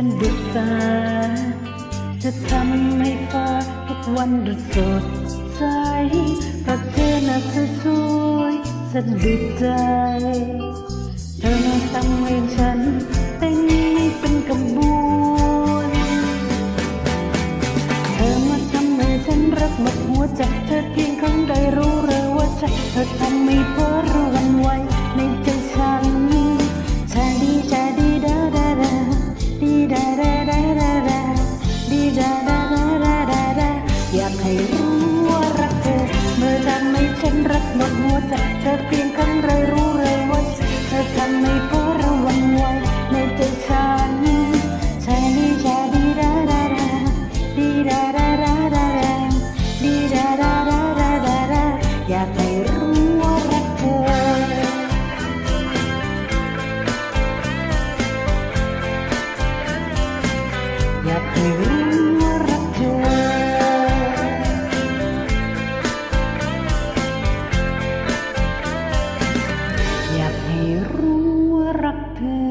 อนดุตา จะทำให้ฟ้าทุกวันดุดสดใสเพราเธอน่าสสวยสะดุดใจ เธอมาทำให้ฉันเต้นไม่เป็นกบวนเธอมาทำให้ฉันรักหมดหัวใจเธอเพียงครั้งใดรู้เลยว่าใจเธอทำไม่พ ให้รู้ว่ารักเธอ เมื่อทำให้ฉันรักหมดหัวใจเธอเพียงครั้งเลยรู้เลยว่าเธอทำไม่พอระวังไว้ในใจฉันใช่ดีชาดีดาดาดาดีดาดาดาดาดีดาดาดาดาดาอยากให้ good.